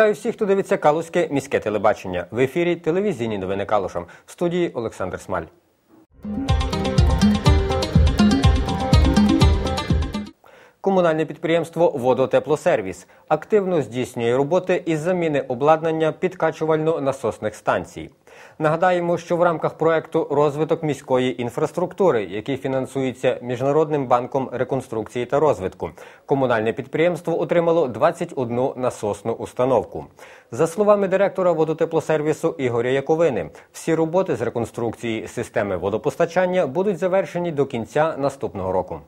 Вітаю всіх, хто дивиться Калузьке міське телебачення. В ефірі телевізійні новини Калушам. В студії Олександр Смаль. Комунальне підприємство Водотеплосервіс активно здійснює роботи із заміни обладнання підкачувально-насосних станцій. Нагадаємо, що в рамках проекту розвиток міської інфраструктури, який фінансується Міжнародним банком реконструкції та розвитку, комунальне підприємство отримало 21 насосну установку. За словами директора водотеплосервісу Ігоря Яковини, всі роботи з реконструкції системи водопостачання будуть завершені до кінця наступного року.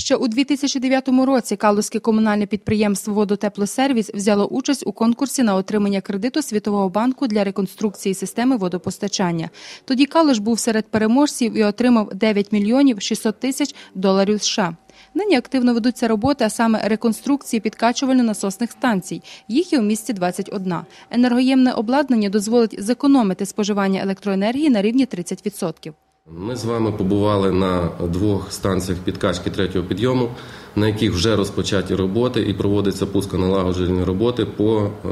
Ще у 2009 році Калузьке комунальне підприємство Водотеплосервіс взяло участь у конкурсі на отримання кредиту Світового банку для реконструкції системи водопостачання. Тоді Калуш був серед переможців і отримав 9 мільйонів 600 тисяч доларів США. Нині активно ведуться роботи, а саме реконструкції підкачувально-насосних станцій. Їх є у місті 21. Енергоємне обладнання дозволить зекономити споживання електроенергії на рівні 30%. Ми з вами побували на двох станціях підкачки третього підйому, на яких вже розпочаті роботи і проводиться пусконалагоджені роботи по е,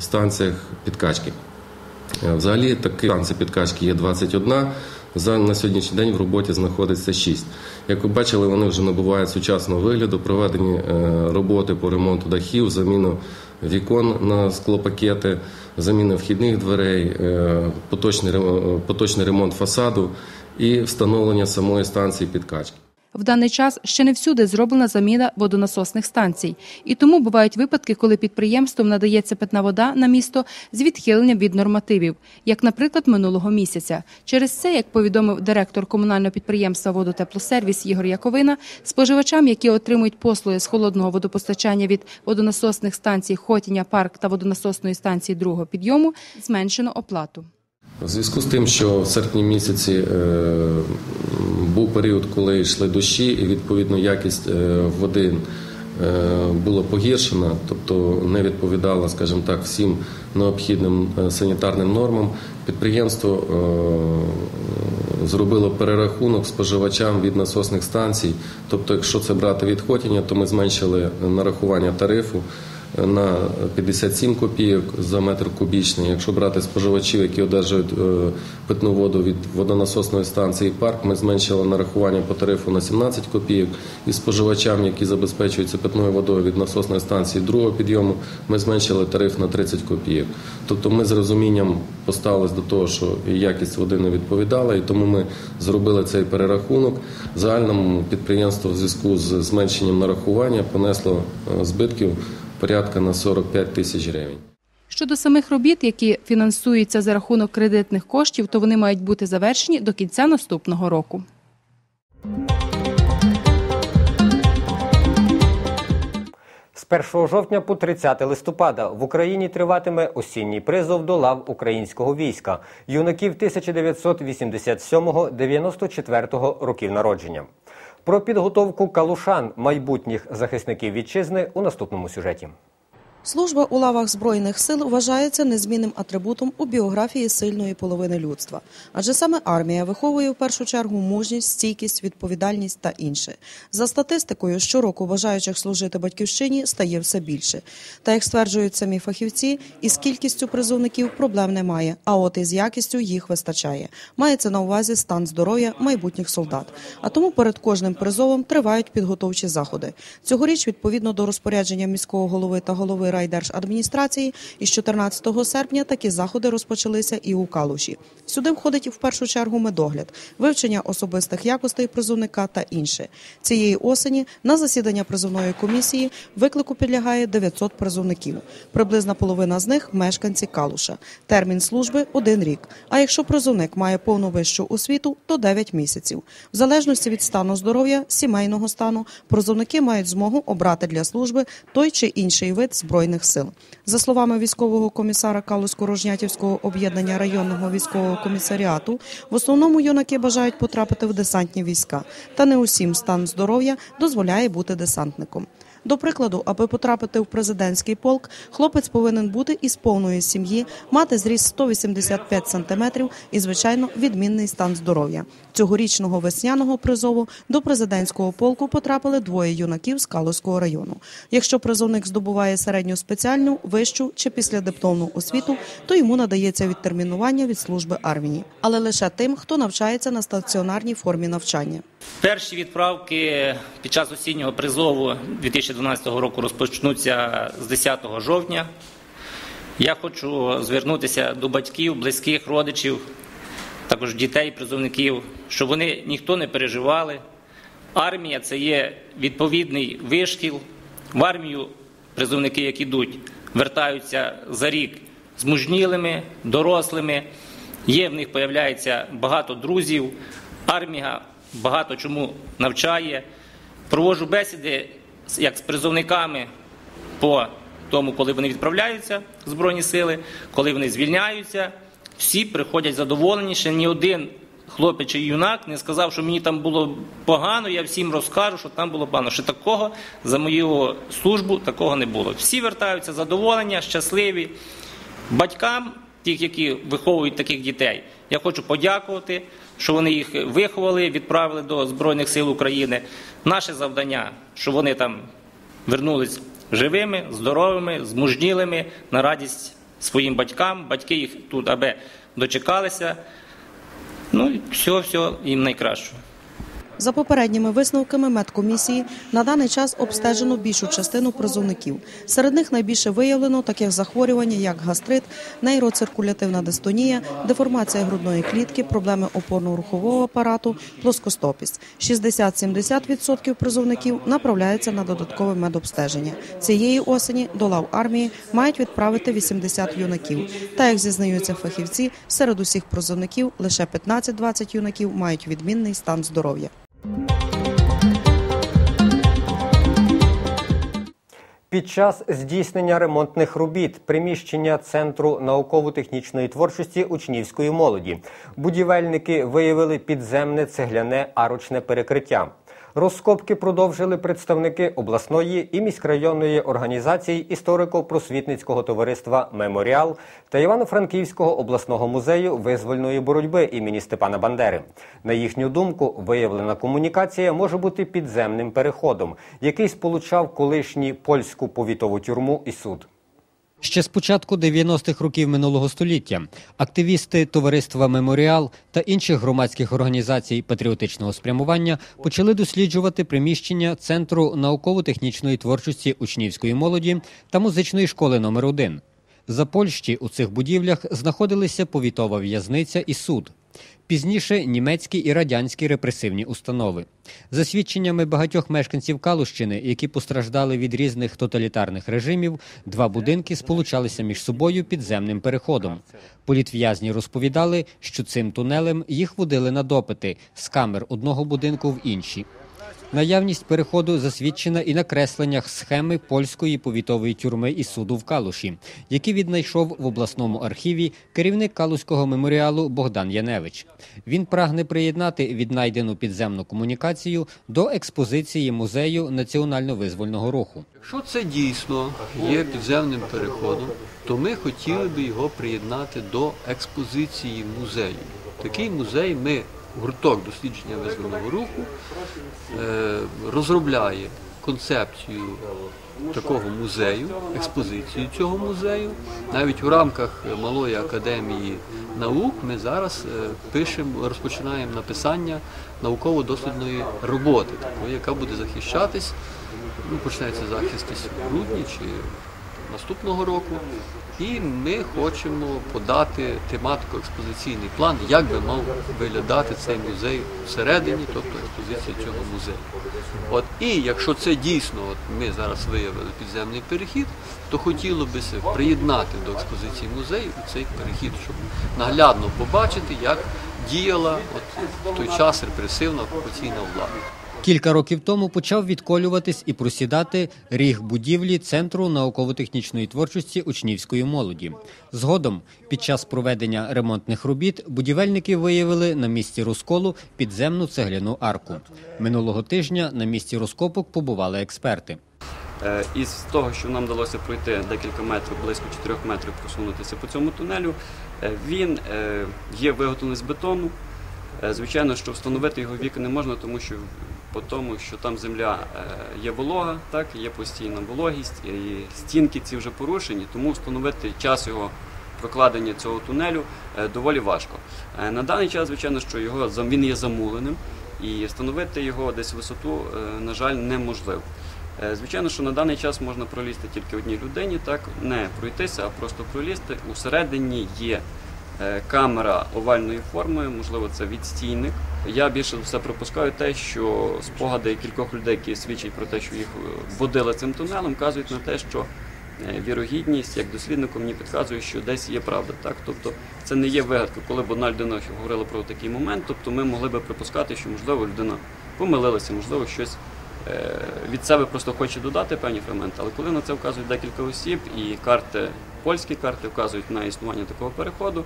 станціях підкачки. Е, Взагалі таких станцій підкачки є 21. За на сьогоднішній день в роботі знаходиться 6. Як ви бачили, вони вже набувають сучасного вигляду, проведені е, роботи по ремонту дахів, заміну вікон на склопакети, заміна вхідних дверей, поточний, ре- поточний ремонт фасаду і встановлення самої станції підкачки. В даний час ще не всюди зроблена заміна водонасосних станцій, і тому бувають випадки, коли підприємством надається питна вода на місто з відхиленням від нормативів, як, наприклад, минулого місяця. Через це, як повідомив директор комунального підприємства Водотеплосервіс Ігор Яковина, споживачам, які отримують послуги з холодного водопостачання від водонасосних станцій Хотіня, Парк та водонасосної станції другого підйому, зменшено оплату. У зв'язку з тим, що в серпні місяці е, був період, коли йшли дощі, і відповідно якість е, води е, була погіршена, тобто не відповідала, скажімо так, всім необхідним санітарним нормам. Підприємство зробило перерахунок споживачам від насосних станцій. Тобто, якщо це брати від Хотіня, то ми зменшили нарахування тарифу на 57 копійок за метр кубічний. Якщо брати споживачів, які одержують е, питну воду від водонасосної станції парк, ми зменшили нарахування по тарифу на 17 копійок. І споживачам, які забезпечуються питною водою від насосної станції другого підйому, ми зменшили тариф на 30 копійок. Тобто ми з розумінням поставились до того, що якість води не відповідала, і тому ми зробили цей перерахунок. Загальному підприємство в зв'язку з зменшенням нарахування понесло е, збитків порядка на 45 тисяч гривень. Щодо самих робіт, які фінансуються за рахунок кредитних коштів, то вони мають бути завершені до кінця наступного року. З 1 жовтня по 30 листопада в Україні триватиме осінній призов до лав українського війська юнаків 1987-94 років народження. Про підготовку калушан майбутніх захисників вітчизни у наступному сюжеті. Служба у лавах збройних сил вважається незмінним атрибутом у біографії сильної половини людства, адже саме армія виховує в першу чергу мужність, стійкість, відповідальність та інше. За статистикою, щороку бажаючих служити батьківщині стає все більше. Та як стверджують самі фахівці, із кількістю призовників проблем немає. А от із якістю їх вистачає. Мається на увазі стан здоров'я майбутніх солдат. А тому перед кожним призовом тривають підготовчі заходи. Цьогоріч, відповідно до розпорядження міського голови та голови райдержадміністрації, із 14 серпня такі заходи розпочалися і у Калуші. Сюди входить в першу чергу медогляд, вивчення особистих якостей призовника та інше. Цієї осені на засідання призовної комісії виклику підлягає 900 призовників. Приблизна половина з них мешканці Калуша. Термін служби один рік. А якщо призовник має повну вищу освіту, то 9 місяців. В залежності від стану здоров'я, сімейного стану, призовники мають змогу обрати для служби той чи інший вид збройних сил. За словами військового комісара Калусько-Рожнятівського об'єднання районного військового комісаріату, в основному юнаки бажають потрапити в десантні війська, та не усім стан здоров'я дозволяє бути десантником. До прикладу, аби потрапити в президентський полк, хлопець повинен бути із повної сім'ї, мати зріст 185 сантиметрів і, звичайно, відмінний стан здоров'я. Цьогорічного весняного призову до президентського полку потрапили двоє юнаків з Калузького району. Якщо призовник здобуває середню спеціальну, вищу чи післядипломну освіту, то йому надається відтермінування від служби армії, але лише тим, хто навчається на стаціонарній формі навчання. Перші відправки під час осіннього призову 2012 року розпочнуться з 10 жовтня. Я хочу звернутися до батьків, близьких, родичів, також дітей, призовників, щоб вони ніхто не переживали. Армія це є відповідний вишкіл. В армію призовники, які йдуть, вертаються за рік змужнілими, дорослими. Є в них появляється багато друзів. Армія багато чому навчає. Проводжу бесіди як з призовниками по тому, коли вони відправляються в Збройні сили, коли вони звільняються. Всі приходять задоволені, ще ні один хлопець чи юнак не сказав, що мені там було погано, я всім розкажу, що там було погано. Ще такого за мою службу такого не було. Всі вертаються задоволені, щасливі. Батькам, тих, які виховують таких дітей, я хочу подякувати, що вони їх виховали, відправили до Збройних сил України. Наше завдання, що вони там вернулись живими, здоровими, змужнілими на радість своїм батькам. Батьки їх тут аби дочекалися. Ну і всього, всього їм найкращого. За попередніми висновками медкомісії на даний час обстежено більшу частину призовників. Серед них найбільше виявлено таких захворювань, як гастрит, нейроциркулятивна дистонія, деформація грудної клітки, проблеми опорно-рухового апарату, плоскостопість. 60-70% призовників направляються на додаткове медобстеження. Цієї осені до лав армії мають відправити 80 юнаків. Та як зізнаються фахівці, серед усіх призовників лише 15-20 юнаків мають відмінний стан здоров'я. Під час здійснення ремонтних робіт приміщення Центру науково-технічної творчості учнівської молоді будівельники виявили підземне цегляне арочне перекриття. Розкопки продовжили представники обласної і міськрайонної організації історико-просвітницького товариства Меморіал та Івано-Франківського обласного музею визвольної боротьби імені Степана Бандери. На їхню думку, виявлена комунікація може бути підземним переходом, який сполучав колишню польську повітову тюрму і суд. Ще з початку 90-х років минулого століття активісти товариства Меморіал та інших громадських організацій патріотичного спрямування почали досліджувати приміщення Центру науково-технічної творчості учнівської молоді та музичної школи номер 1 За Польщі у цих будівлях знаходилися повітова в'язниця і суд. Пізніше німецькі і радянські репресивні установи. За свідченнями багатьох мешканців Калущини, які постраждали від різних тоталітарних режимів, два будинки сполучалися між собою підземним переходом. Політв'язні розповідали, що цим тунелем їх водили на допити з камер одного будинку в інші. Наявність переходу засвідчена і на кресленнях схеми польської повітової тюрми і суду в Калуші, які віднайшов в обласному архіві керівник Калуського меморіалу Богдан Яневич. Він прагне приєднати віднайдену підземну комунікацію до експозиції музею національно-визвольного руху. Якщо це дійсно є підземним переходом, то ми хотіли би його приєднати до експозиції музею. Такий музей ми, гурток дослідження визвольного руху, е, розробляє концепцію такого музею, експозицію цього музею. Навіть у рамках Малої академії наук ми зараз е, пишемо, розпочинаємо написання науково-дослідної роботи, яка буде захищатись. Ну, почнеться захист десь в грудні чи наступного року. І ми хочемо подати тематику експозиційний план, як би мав виглядати цей музей всередині, тобто експозиція цього музею. От і якщо це дійсно, от ми зараз виявили підземний перехід, то хотіло би приєднати до експозиції музею цей перехід, щоб наглядно побачити, як діяла от в той час репресивна окупаційна влада. Кілька років тому почав відколюватись і просідати ріг будівлі Центру науково-технічної творчості учнівської молоді. Згодом, під час проведення ремонтних робіт, будівельники виявили на місці розколу підземну цегляну арку. Минулого тижня на місці розкопок побували експерти. Е, Із того, що нам вдалося пройти декілька метрів, близько 4 метрів просунутися по цьому тунелю, е, він е, є виготовлений з бетону. Звичайно, що встановити його віки не можна, тому що по тому, що там земля е, є волога, так є постійна вологість, і стінки ці вже порушені, тому встановити час його прокладення цього тунелю е, доволі важко. Е, На даний час, звичайно, що його він є замуленим, і встановити його десь висоту, е, на жаль, неможливо. Звичайно, що на даний час можна пролізти тільки одній людині, так не пройтися, а просто пролізти. Усередині є камера овальної форми, можливо, це відстійник. Я більше все припускаю те, що спогади кількох людей, які свідчать про те, що їх е, водили цим тунелем, вказують на те, що е, вірогідність як досліднику мені підказує, що десь є правда. Так, тобто це не є вигадка, коли б одна людина говорила про такий момент. Тобто ми могли би припускати, що можливо людина помилилася, можливо, щось е, від себе просто хоче додати певні фрагменти. Але коли на це вказують декілька осіб, і карти, польські карти вказують на існування такого переходу,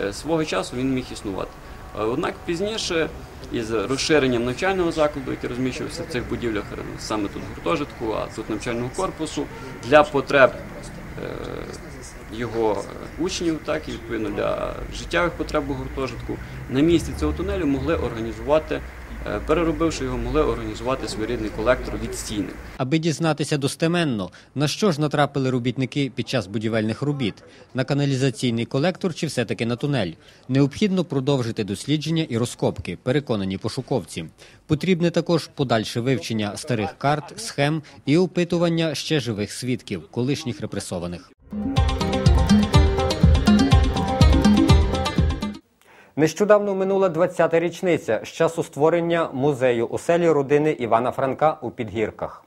е, свого часу він міг існувати. Е, Однак пізніше, із розширенням навчального закладу, який розміщувався в цих будівлях, е, саме тут гуртожитку, а тут навчального корпусу, для потреб е, його учнів, так і відповідно для життєвих потреб у гуртожитку, на місці цього тунелю могли організувати, переробивши його, могли організувати своєрідний колектор відстійник. Аби дізнатися достеменно, на що ж натрапили робітники під час будівельних робіт на каналізаційний колектор чи все-таки на тунель, необхідно продовжити дослідження і розкопки, переконані пошуковці. Потрібне також подальше вивчення старих карт, схем і опитування ще живих свідків, колишніх репресованих. Нещодавно минула 20-та річниця з часу створення музею оселі родини Івана Франка у Підгірках.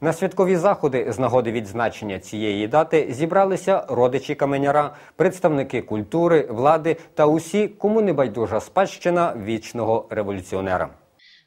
На святкові заходи з нагоди відзначення цієї дати зібралися родичі каменяра, представники культури, влади та усі, кому не байдужа спадщина вічного революціонера.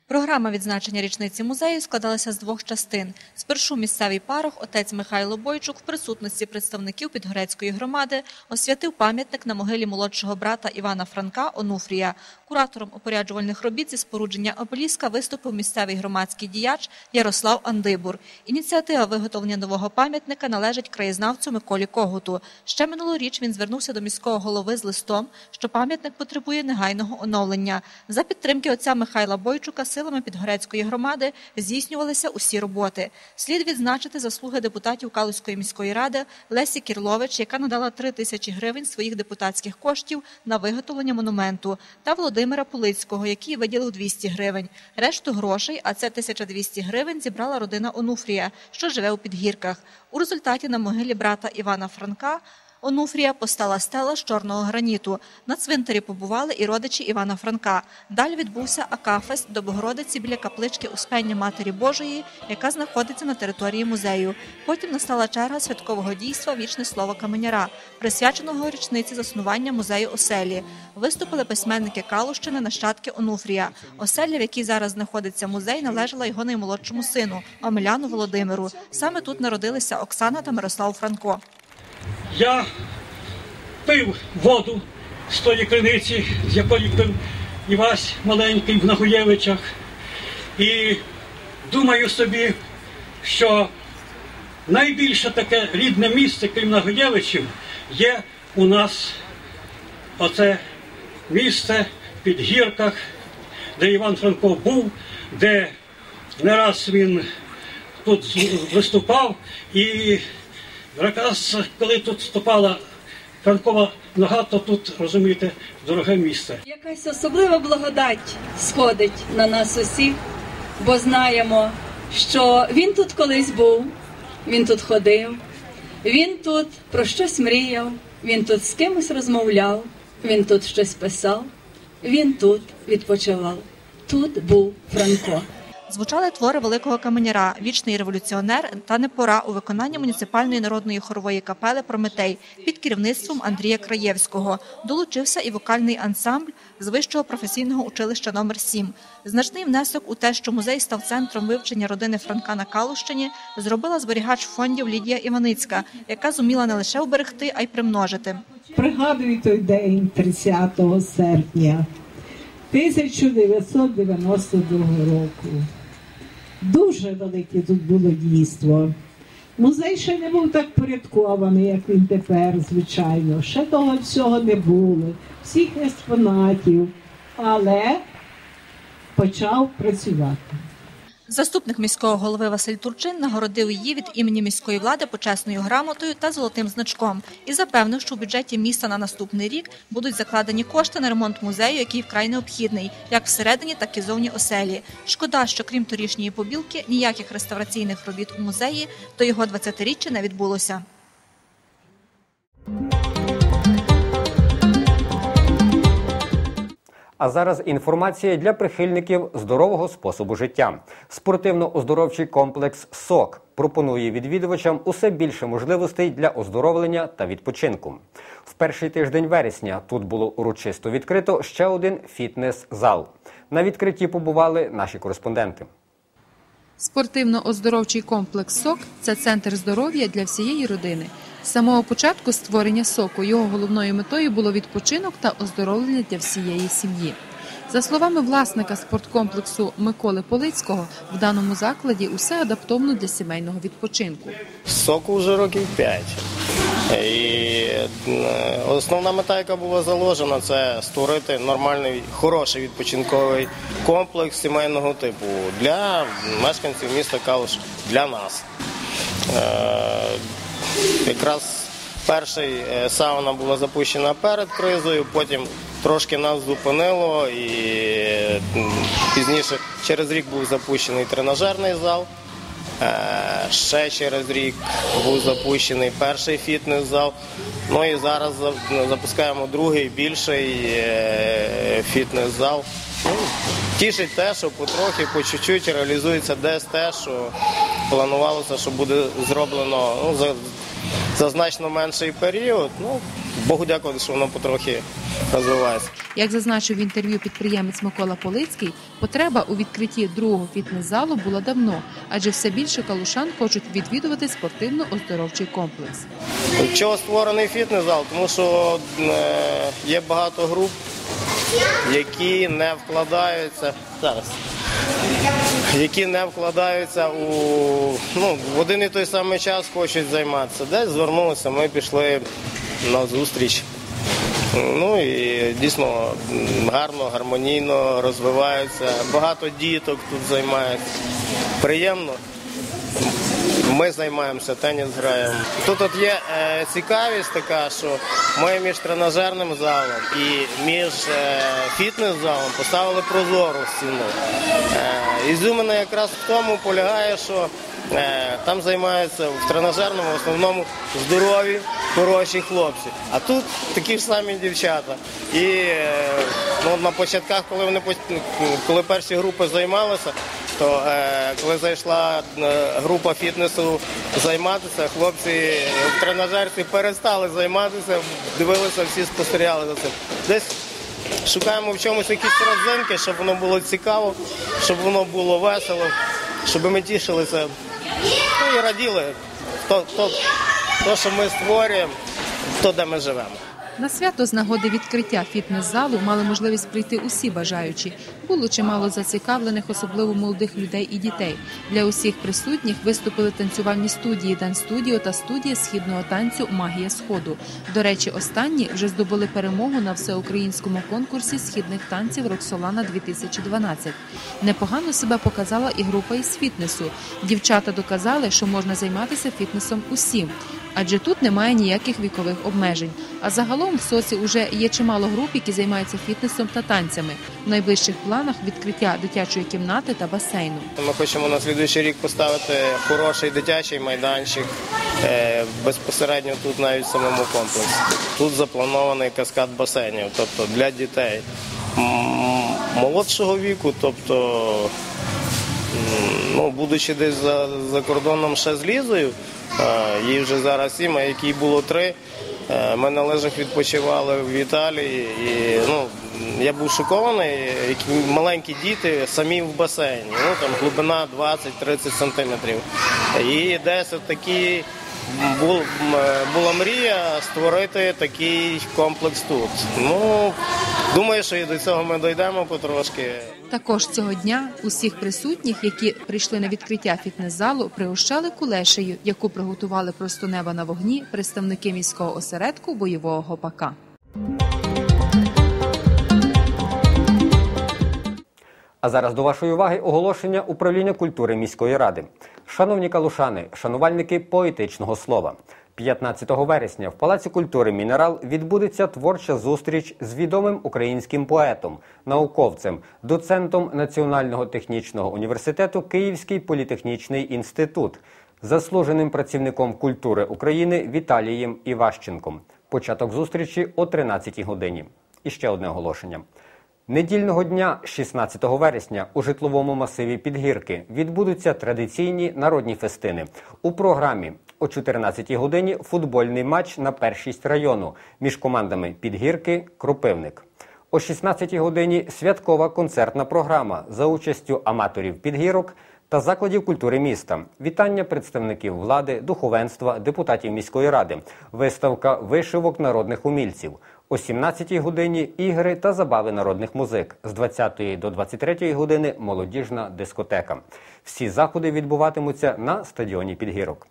Програма відзначення річниці музею складалася з двох частин. Спершу місцевий парох, отець Михайло Бойчук, в присутності представників Підгорецької громади, освятив пам'ятник на могилі молодшого брата Івана Франка Онуфрія. Куратором опоряджувальних робіт зі спорудження обеліска виступив місцевий громадський діяч Ярослав Андибур. Ініціатива виготовлення нового пам'ятника належить краєзнавцю Миколі Когуту. Ще минулоріч він звернувся до міського голови з листом, що пам'ятник потребує негайного оновлення. За підтримки отця Михайла Бойчука силами Підгорецької громади здійснювалися усі роботи. Слід відзначити заслуги депутатів Калузької міської ради Лесі Кірлович, яка надала 3 тисячі гривень своїх депутатських коштів на виготовлення монументу, та Володимира Пулицького, який виділив 200 гривень. Решту грошей, а це 1200 гривень, зібрала родина Онуфрія, що живе у Підгірках. У результаті на могилі брата Івана Франка Онуфрія постала стела з чорного граніту. На цвинтарі побували і родичі Івана Франка. Далі відбувся Акафест до Богородиці біля каплички Успення Матері Божої, яка знаходиться на території музею. Потім настала черга святкового дійства Вічне слово каменяра, присвяченого річниці заснування музею оселі. Виступили письменники Калущини, нащадки Онуфрія. Оселя, в якій зараз знаходиться музей, належала його наймолодшому сину Омеляну Володимиру. Саме тут народилися Оксана та Мирослав Франко. Я пив воду з тої криниці, з якої пив Івась маленький в Нагуєвичах. І думаю собі, що найбільше таке рідне місце, крім Нагуєвичів, є у нас оце місце в підгірках, де Іван Франко був, де не раз він тут виступав і якраз коли тут ступала Франкова нога, то тут, розумієте, дороге місце. Якась особлива благодать сходить на нас усіх, бо знаємо, що він тут колись був, він тут ходив, він тут про щось мріяв, він тут з кимось розмовляв, він тут щось писав, він тут відпочивав. Тут був Франко. Звучали твори великого каменяра, вічний революціонер та непора у виконанні муніципальної народної хорової капели Прометей під керівництвом Андрія Краєвського. Долучився і вокальний ансамбль з вищого професійного училища номер 7 Значний внесок у те, що музей став центром вивчення родини Франка на Калущині, зробила зберігач фондів Лідія Іваницька, яка зуміла не лише уберегти, а й примножити. Пригадую той день 30 серпня 1992 року. Дуже велике тут було дійство. Музей ще не був так порядкований, як він тепер, звичайно. Ще того всього не було, всіх експонатів, але почав працювати. Заступник міського голови Василь Турчин нагородив її від імені міської влади почесною грамотою та золотим значком і запевнив, що у бюджеті міста на наступний рік будуть закладені кошти на ремонт музею, який вкрай необхідний, як всередині, так і зовні оселі. Шкода, що крім торішньої побілки ніяких реставраційних робіт у музеї до його 20-річчя не відбулося. А зараз інформація для прихильників здорового способу життя. Спортивно-оздоровчий комплекс СОК пропонує відвідувачам усе більше можливостей для оздоровлення та відпочинку. В перший тиждень вересня тут було урочисто відкрито ще один фітнес-зал. На відкритті побували наші кореспонденти. Спортивно-оздоровчий комплекс СОК це центр здоров'я для всієї родини. Самого початку створення соку його головною метою було відпочинок та оздоровлення для всієї сім'ї. За словами власника спорткомплексу Миколи Полицького, в даному закладі усе адаптовано для сімейного відпочинку. Соку вже років 5. І е, основна мета, яка була заложена, це створити нормальний, хороший відпочинковий комплекс сімейного типу для мешканців міста Калуш, для нас. Якраз перший е, сауна була запущена перед кризою, потім трошки нас зупинило і пізніше через рік був запущений тренажерний зал. Е, Ще через рік був запущений перший фітнес-зал. Ну і зараз ну, запускаємо другий більший е, фітнес-зал. Ну, Тішить те, що потрохи, по чуть-чуть реалізується десь те, що планувалося, що буде зроблено ну, за, за значно менший період. Ну, Богу дякувати, що воно потрохи розвивається. Як зазначив в інтерв'ю підприємець Микола Полицький, потреба у відкритті другого фітнес-залу була давно, адже все більше калушан хочуть відвідувати спортивно-оздоровчий комплекс. Чого створений фітнес-зал? Тому що е, є багато груп, які не вкладаються зараз. Які не вкладаються у ну, в один і той самий час хочуть займатися. Десь звернулися, ми пішли на зустріч. Ну і дійсно гарно, гармонійно розвиваються. Багато діток тут займаються. Приємно. Ми займаємося, теніс граємо. Тут от є е, цікавість така, що ми між тренажерним залом і між е, фітнес-залом поставили прозору стіну. Е, ізюмина якраз в тому полягає, що е, там займаються в тренажерному в основному здорові, хороші хлопці. А тут такі ж самі дівчата. І е, ну, на початках, коли вони коли перші групи займалися, то е, коли зайшла е, група фітнесу займатися, хлопці в тренажерці перестали займатися, дивилися, всі спостерігали за цим. Десь шукаємо в чомусь якісь родзинки, щоб воно було цікаво, щоб воно було весело, щоб ми тішилися ну, і раділи. То, то, то, що ми створюємо, то, де ми живемо. На свято з нагоди відкриття фітнес-залу мали можливість прийти усі бажаючі. Було чимало зацікавлених, особливо молодих людей і дітей. Для усіх присутніх виступили танцювальні студії Дан-студіо та студія східного танцю Магія Сходу. До речі, останні вже здобули перемогу на всеукраїнському конкурсі східних танців Роксолана 2012. Непогано себе показала і група із фітнесу. Дівчата доказали, що можна займатися фітнесом усім. Адже тут немає ніяких вікових обмежень. А загалом в соці вже є чимало груп, які займаються фітнесом та танцями. В найближчих планах відкриття дитячої кімнати та басейну. Ми хочемо на слідуючий рік поставити хороший дитячий майданчик е, безпосередньо тут навіть в самому комплексі. Тут запланований каскад басейнів, тобто для дітей молодшого віку, тобто ну, будучи десь за, за кордоном ще з Лізою, е, їй вже зараз сім, а якій було три. Е, Ми на лежах відпочивали в Італії, і ну, я був шокований, маленькі діти самі в басейні. Ну, там глибина 20-30 сантиметрів. І десь такі була мрія створити такий комплекс тут. Ну, думаю, що і до цього ми дійдемо потрошки. Також цього дня усіх присутніх, які прийшли на відкриття фітнес-залу, пригощали кулешею, яку приготували просто неба на вогні представники міського осередку бойового гопака. А зараз до вашої уваги оголошення управління культури міської ради. Шановні калушани, шанувальники поетичного слова. 15 вересня в Палаці культури Мінерал відбудеться творча зустріч з відомим українським поетом, науковцем, доцентом Національного технічного університету Київський політехнічний інститут, заслуженим працівником культури України Віталієм Іващенком. Початок зустрічі о 13 годині. І ще одне оголошення. Недільного дня, 16 вересня, у житловому масиві Підгірки відбудуться традиційні народні фестини. У програмі о 14 годині футбольний матч на першість району між командами Підгірки Кропивник. О 16 годині святкова концертна програма за участю аматорів підгірок та закладів культури міста. Вітання представників влади, духовенства, депутатів міської ради, виставка вишивок народних умільців. О 17 годині ігри та забави народних музик. З 20 до 23 години молодіжна дискотека. Всі заходи відбуватимуться на стадіоні Підгірок.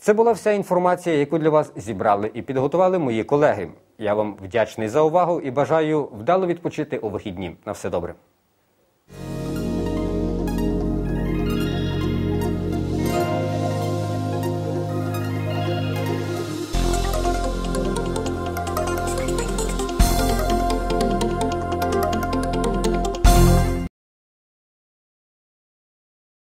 Це була вся інформація, яку для вас зібрали і підготували мої колеги. Я вам вдячний за увагу і бажаю вдало відпочити у вихідні. На все добре.